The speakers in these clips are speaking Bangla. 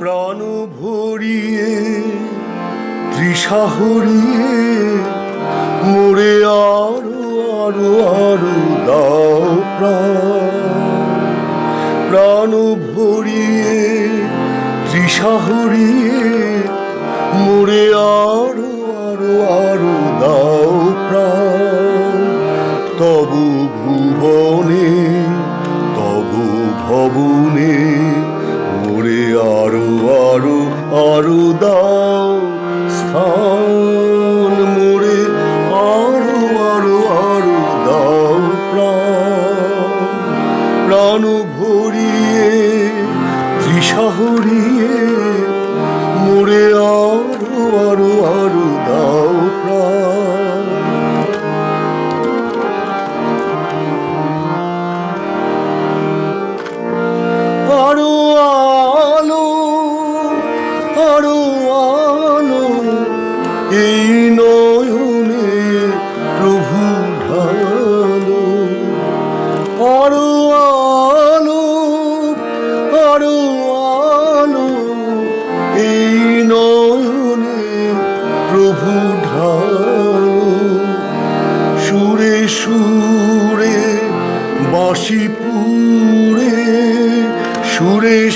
প্রাণ ভরিয়ে তৃষা হরিয়ে, মোরে আরও আরও আরও দাও প্রাণ। ভরিয়ে তৃষা হরিয়ে, মোরে আরও আরও আরও দাও প্রাণ। তবু ভুবনে, তবু ভবনে দাও স্থান মোরে আরও আরও আরও দাও প্রাণ। প্রাণ ভরিয়ে, তৃষা মোরে আরও আরও আরও দাও প্রাণ।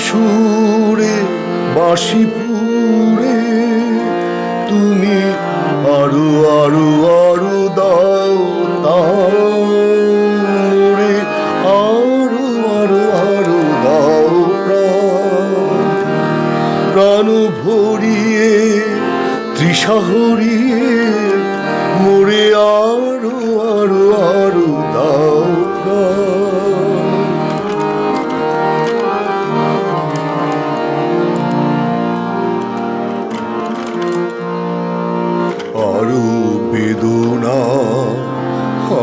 সুরে বাঁশি পুরে তুমি আরও আরও আরও দাও তারে আরও আরও আরও দাও প্রাণ। ভরিয়ে, তৃষা হরিয়ে মোরে আরও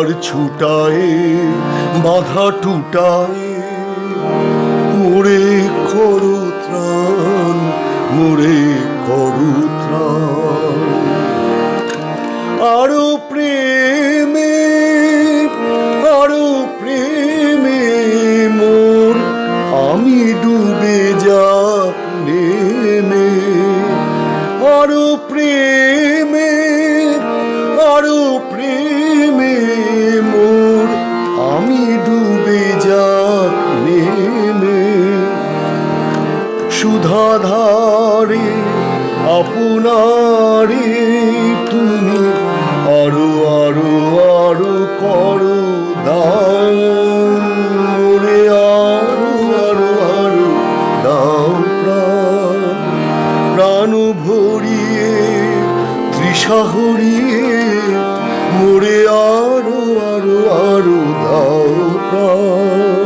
দ্বার ছুটায় বাধা টুটায়। মোরে করো ত্রাণ মোরে আমারি আপনারি তুমি আরও আরও আরও করো দাও আরও আরও আরও ভরিয়ে হরিয়ে মোরে আরও আরও আরও দাও প্রাণ।